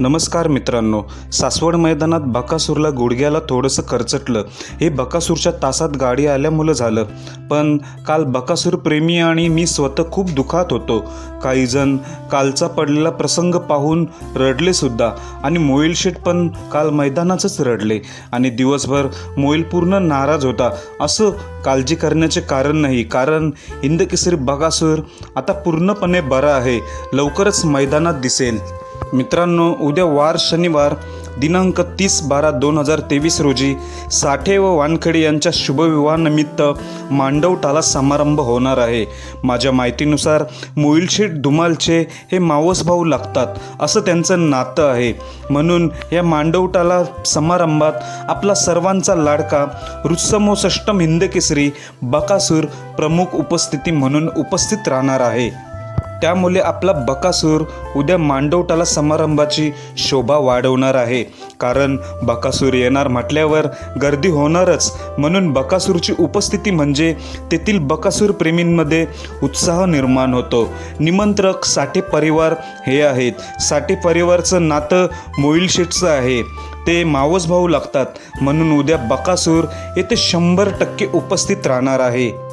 नमस्कार मित्रांनो सासवड मैदानात बकासूरला गुडघ्याला थोडंसं खरचटलं हे बकासूरच्या तासात गाडी आल्यामुळं झालं. पण काल बकासूर प्रेमी आणि मी स्वतः खूप दुखात होतो. काहीजण कालचा पडलेला प्रसंग पाहून रडलेसुद्धा आणि मोईल पण काल मैदानाचंच रडले आणि दिवसभर मोईल पूर्ण नाराज होता. असं काळजी करण्याचे कारण नाही कारण हिंदकेसरी बकासूर आता पूर्णपणे बरा आहे. लवकरच मैदानात दिसेल. मित्रांनो उद्या वार शनिवार दिनांक तीस बारा दोन हजार तेवीस रोजी साठे व वानखडे यांच्या शुभविवाहानिमित्त मांडवटाला समारंभ होणार आहे. माझ्या माहितीनुसार मोईलशेठ धुमालचे हे मावस भाऊ लागतात असं त्यांचं नातं आहे. म्हणून या मांडवटाला समारंभात आपला सर्वांचा लाडका रुत्समोसष्टम हिंदकेसरी बकासूर प्रमुख उपस्थिती म्हणून उपस्थित राहणार आहे. त्यामुळे आपला बकासूर उद्या मांडवटाला समारंभाची शोभा वाढवणार आहे. कारण बकासूर येणार म्हटल्यावर गर्दी होणारच. म्हणून बकासूरची उपस्थिती म्हणजे तेथील बकासूर प्रेमींमध्ये उत्साह निर्माण होतो. निमंत्रक साठे परिवार हे आहेत. साठे परिवारचं नातं मोईलशेटचं आहे. ते मावस भाऊ लागतात. म्हणून उद्या बकासूर येथे शंभर टक्के उपस्थित राहणार आहे.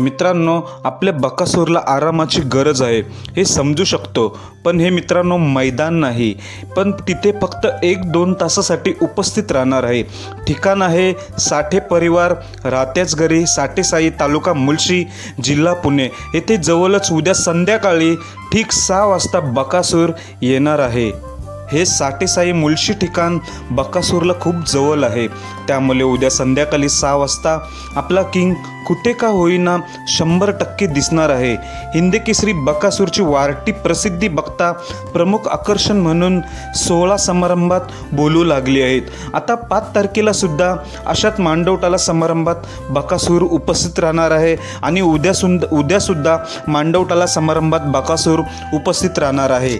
मित्रांनो आपल्या बकासूरला आरामाची गरज आहे हे समजू शकतो. पण हे मित्रांनो मैदान नाही. पण तिथे फक्त एक दोन तासासाठी उपस्थित राहणार आहे. ठिकाण आहे साठे परिवार राहत्याच घरी साठेसाई तालुका मुलशी जिल्हा पुणे. येथे जवळच उद्या संध्याकाळी ठीक सहा वाजता बकासूर येणार आहे. हे साठेसाई मुळशी ठिकाण बकासूरला खूप जवळ आहे. त्यामुळे उद्या संध्याकाळी सहा वाजता आपला किंग कुठे का होईना शंभर टक्के दिसणार आहे. हिंदकेसरी बकासूरची वारटी प्रसिद्धी बघता प्रमुख आकर्षण म्हणून सोहळा समारंभात बोलू लागले आहेत. आता पाच तारखेला सुद्धा अशात मांडवटाला समारंभात बकासूर उपस्थित राहणार आहे आणि उद्या सुद्धा उद्यासुद्धा मांडवटाला समारंभात बकासूर उपस्थित राहणार आहे.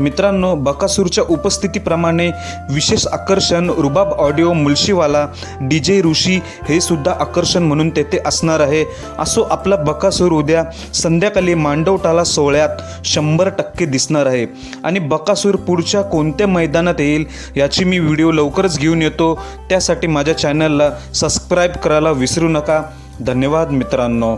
मित्रांनो बकासूरच्या उपस्थितीप्रमाणे विशेष आकर्षण रुबाब ऑडिओ मुलशीवाला डी जे ऋषी हे सुद्धा आकर्षण म्हणून तेथे असणार आहे. असो आपला बकासूर उद्या संध्याकाळी मांडवटाला सोहळ्यात शंभर टक्के दिसणार आहे. आणि बकासूर पुढच्या कोणत्या मैदानात येईल याची मी व्हिडिओ लवकरच घेऊन येतो. त्यासाठी माझ्या चॅनलला सबस्क्राईब करायला विसरू नका. धन्यवाद मित्रांनो.